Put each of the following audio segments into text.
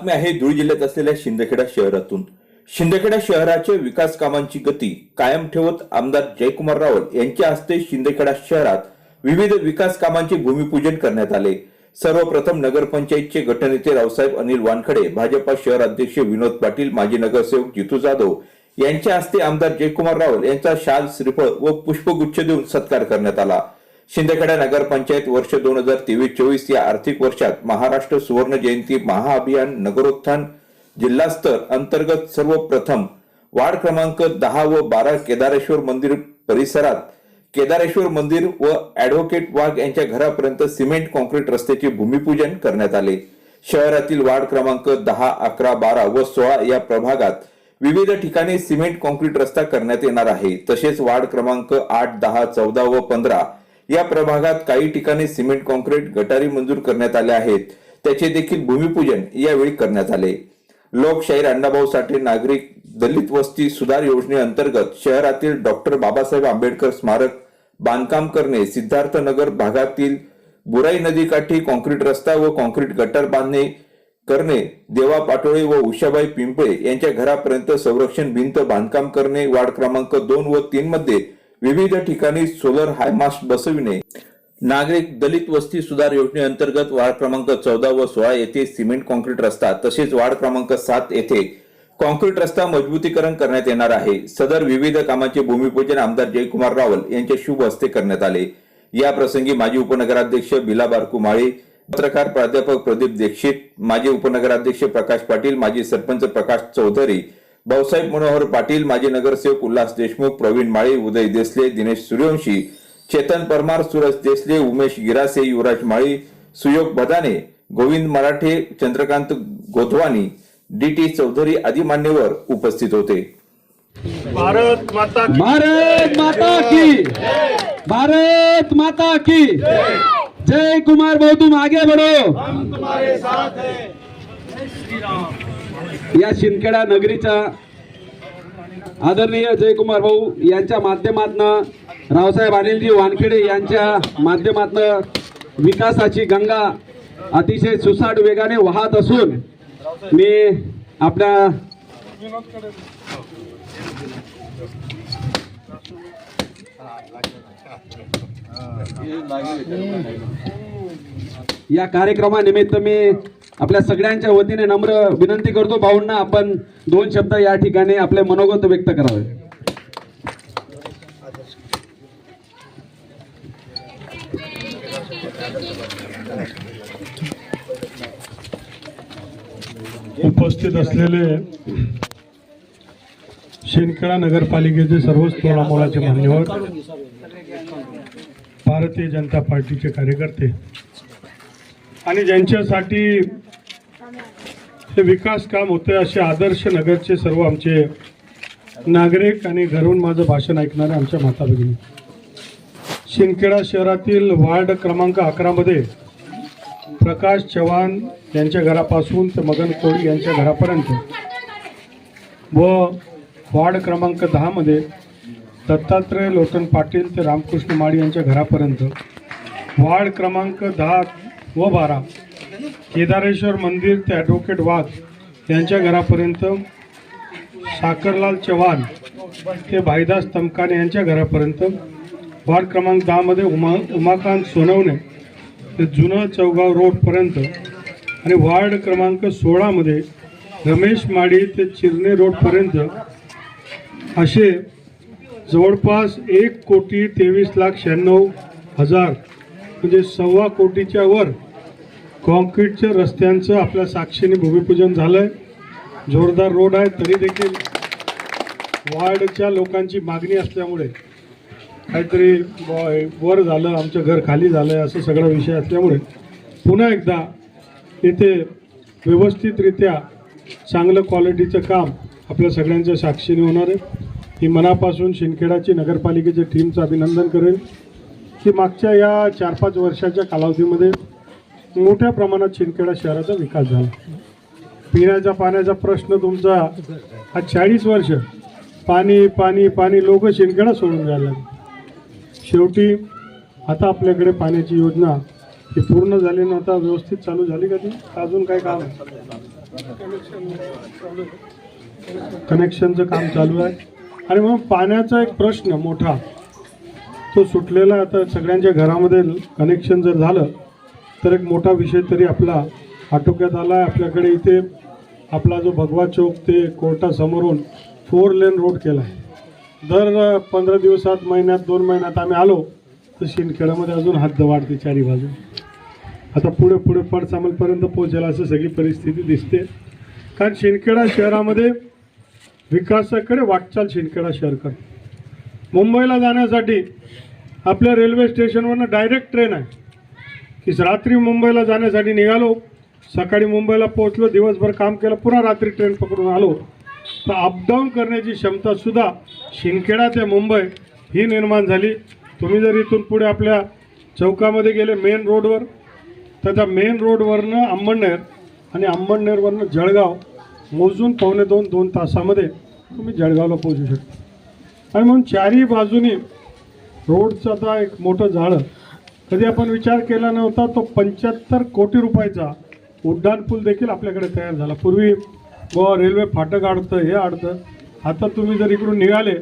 बातमी आहे धुळे जिल्ह्यात असलेल्या शिंदखेडा शहरातून. शिंदखेडा शहराच्या विकास कामांची गती कायम ठेवत आमदार जयकुमार रावल यांच्या हस्ते शिंदखेडा शहरात विविध विकास कामांचे भूमिपूजन करण्यात आले. सर्वप्रथम नगरपंचायतचे गटनेते रावसाहेब अनिल वानखडे भाजपा शहर अध्यक्ष विनोद पाटील माजी नगरसेवक जितू जाधव यांच्या हस्ते आमदार जयकुमार रावल यांचा शाल श्रीफळ व पुष्पगुच्छ देऊन सत्कार करण्यात आला. शिंदेखेडा नगरपंचायत वर्ष दोन हजार तेवीस चोवीस या आर्थिक वर्षात महाराष्ट्र सुवर्ण जयंती महाअभियान नगरोत्थान जिल्हास्तर अंतर्गत सर्वप्रथम वार्ड क्रमांक दहा व बारा केदारेश्वर मंदिर परिसरात केदारेश्वर मंदिर व ऍडव्होकेट वाघ यांच्या घरापर्यंत सिमेंट कॉन्क्रीट रस्त्याचे भूमिपूजन करण्यात आले. शहरातील वार्ड क्रमांक दहा अकरा बारा व सोळा या प्रभागात विविध ठिकाणी सिमेंट कॉन्क्रीट रस्ता करण्यात येणार आहे. तसेच वार्ड क्रमांक आठ दहा चौदा व पंधरा या प्रभागात काही ठिकाणी सिमेंट कॉन्क्रीट गटारी मंजूर करण्यात आले आहेत. त्याचे देखील भूमिपूजन यावेळी करण्यात आले. लोकशाहीर अण्णाभाऊ साठे नागरिक दलित वस्ती सुधार योजनेअंतर्गत शहरातील डॉक्टर बाबासाहेब आंबेडकर स्मारक बांधकाम करणे सिद्धार्थनगर भागातील बुराई नदीकाठी कॉन्क्रीट रस्ता व कॉन्क्रीट गटर बांधणे करणे देवा पाटोळे व उषाबाई पिंपळे यांच्या घरापर्यंत संरक्षण भिंत बांधकाम करणे वार्ड क्रमांक दोन व तीन मध्ये विविध ठिकाणी सोलर हायमास्ट बसविणे नागरिक दलित वस्ती सुधार योजनेअंतर्गत वार्ड क्रमांक चौदा व सोळा येथे सिमेंट कॉन्क्रीट रस्ता तसेच वार्ड क्रमांक सात येथे कॉन्क्रीट रस्ता मजबूतीकरण करण्यात येणार आहे. सदर विविध कामाचे भूमिपूजन आमदार जयकुमार रावल यांच्या शुभ हस्ते करण्यात आले. या प्रसंगी माजी उपनगराध्यक्ष बिला बारकू माळी पत्रकार प्राध्यापक प्रदीप दीक्षित माजी उपनगराध्यक्ष प्रकाश पाटील माजी सरपंच प्रकाश चौधरी भाऊसाहेब मनोहर पाटील माजी नगरसेवक उल्हास देशमुख प्रवीण माळी उदय देसले दिनेश सूर्यवंशी चेतन परमार सुरज देसले उमेश गिरासे युवराज माळी सुयोग बदाने गोविंद मराठे चंद्रकांत गोधवानी डी टी चौधरी आदी मान्यवर उपस्थित होते. भारत माता की भारत माता की भारत माता की जय! कुमार भाऊ तुम आगे बढ़ो। हम तुम्हारे साथ हैं। या शिंदखेडा नगरीचा आदरणीय जयकुमार भाऊ यांच्या माध्यमातनं रावसाहेब अनिलजी वानखेडे यांच्या माध्यमातनं विकासाची गंगा अतिशय सुसाट वेगाने वाहत असून मी आपल्या या कार्यक्रमानिमित्त मी आपल्या सगळ्यांच्या वतीने नम्र विनंती करतो भाऊंना आपण दोन शब्द या ठिकाणी आपले मनोगत व्यक्त करावे. उपस्थित असलेले शिंदखेडा नगरपालिकेचे सर्वच तोडामोलाचे मान्यवर भारतीय जनता पार्टीचे कार्यकर्ते आणि ज्यांच्यासाठी हे विकास काम होते असे आदर्श नगरचे सर्व आमचे नागरिक आणि घरून माझं भाषण ऐकणारे आमच्या माता भगिनी. शिंदखेडा शहरातील वार्ड क्रमांक अकरामध्ये प्रकाश चव्हाण यांच्या घरापासून ते मगन कोळी यांच्या घरापर्यंत व वार्ड क्रमांक दहामध्ये दत्तात्रय लोटन पाटील ते रामकृष्ण माळी यांच्या घरापर्यंत वार्ड क्रमांक दहा व बारा केदारेश्वर मंदिर ते ॲडव्होकेट वाघ यांच्या घरापर्यंत साखरलाल चव्हाण ते भाईदास तमकाने यांच्या घरापर्यंत. वार्ड क्रमांक दहामध्ये उमा उमाकांत सोनवणे ते जुनं चौगाव रोडपर्यंत. आणि वार्ड क्रमांक सोळामध्ये रमेश माडी ते चिरणे रोडपर्यंत. असे जवळपास एक कोटी तेवीस लाख शहाण्णव हजार म्हणजे सव्वा कोटीच्या वर कॉन्क्रीटच्या रस्त्यांचं आपल्या साक्षीने भूमिपूजन झालं आहे जोरदार रोड आहे तरी देखील वार्डच्या लोकांची मागणी असल्यामुळे काहीतरी वर झालं आमचं घर खाली झालं आहे असं सगळा विषय असल्यामुळे पुन्हा एकदा इथे व्यवस्थितरित्या चांगलं क्वालिटीचं काम आपल्या सगळ्यांच्या साक्षीने होणार आहे. ही मनापासून शिंदखेडाची नगरपालिकेच्या टीमचं अभिनंदन करेल की मागच्या या चार पाच वर्षाच्या कालावधीमध्ये मोठ्या प्रमाणात शिंदखेडा शहराचा विकास झाला. पिण्याचा पाण्याचा प्रश्न तुमचा हा चाळीस वर्ष पाणी पाणी पाणी लोक शिंदखेडा सोडून जायला शेवटी आता आपल्याकडे पाण्याची योजना ही पूर्ण झाली ना आता व्यवस्थित चालू झाली का ती? अजून काय काम? कनेक्शनचं काम चालू आहे. आणि मग पाण्याचा एक प्रश्न मोठा तो सुटलेला आता सगळ्यांच्या घरामध्ये कनेक्शन जर झालं तर एक मोठा विषय तरी आपला आटोक्यात आला आहे आपल्याकडे इथे आपला जो भगवा चौक ते कोर्टासमोरून फोर लेन रोड केला आहे दर पंधरा दिवसात महिन्यात दोन महिन्यात आम्ही आलो तर शिंदखेड्यामध्ये अजून हद्द वाढते चारी बाजू. आता पुढे पुढे पडसामलपर्यंत पोहोचेल असं सगळी परिस्थिती दिसते. कारण शिंदखेडा शहरामध्ये विकासाकडे वाटचाल शिंदखेडा शहर मुंबईला जाण्यासाठी आपल्या रेल्वे स्टेशनवरनं डायरेक्ट ट्रेन आहे. की रात्री मुंबईला जाण्यासाठी निघालो. सकाळी मुंबईला पोहोचलो. दिवसभर काम केलं. पुन्हा रात्री ट्रेन पकडून आलो. तर अपडाऊन करण्याची क्षमतासुद्धा शिंदखेडा ते मुंबई ही निर्माण झाली. तुम्ही जर इथून पुढे आपल्या चौकामध्ये गेले मेन रोडवर तर त्या मेन रोडवरनं अंबडनेर आणि अंबडनेरवरनं जळगाव मोजून पावणे दोन दोन तासामध्ये तुम्ही जळगावला पोहोचू शकता. आणि म्हणून चारही बाजूनी रोडचं आता एक मोठं झाडं कधी आपण विचार केला नव्हता तो पंच्याहत्तर कोटी रुपयाचा उड्डाणपूल देखील आपल्याकडे तयार झाला. पूर्वी व रेल्वे फाटक अडतं हे अडतं आता तुम्ही जर इकडून निघाले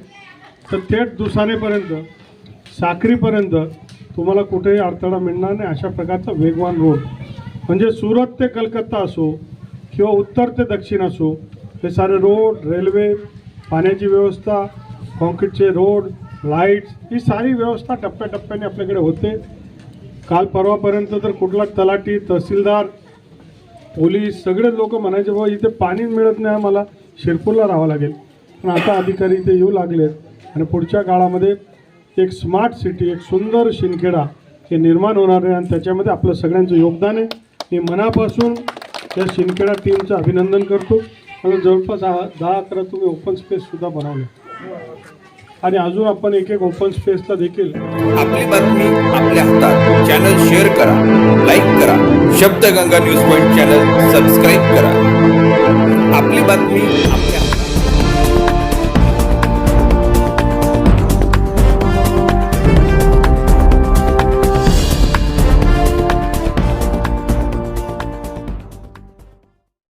तर थेट दुसानेपर्यंत साखरीपर्यंत तुम्हाला कुठेही अडथळा मिळणार नाही अशा प्रकारचा वेगवान रोड. म्हणजे सुरत ते कलकत्ता असो किंवा उत्तर ते दक्षिण असो हे सारे रोड रेल्वे पाण्याची व्यवस्था कॉन्क्रीटचे रोड लाईट्स ही सारी व्यवस्था टप्प्याटप्प्याने आपल्याकडे होते. काल परवापर्यंत तर कुठला तलाठी तहसीलदार पोलीस सगळे लोक म्हणायचे बाबा इथे पाणी मिळत नाही मला शिरपूरला राहावं लागेल. पण आता अधिकारी इथे येऊ लागलेत आणि पुढच्या काळामध्ये एक स्मार्ट सिटी एक सुंदर शिंदखेडा हे निर्माण होणार आहे आणि त्याच्यामध्ये आपलं सगळ्यांचं योगदान आहे. मी मनापासून या शिंदखेडा टीमचं अभिनंदन करतो. आणि जवळपास दहा अकरा तुम्ही ओपन स्पेससुद्धा बनवले. आणि अजून आपण एक एक ओपन स्पेसला देखील आपली बातमी आपल्या हातात. चॅनल शेअर करा लाईक करा. Shabdganga news point channel subscribe करा. आपली बातमी आपल्या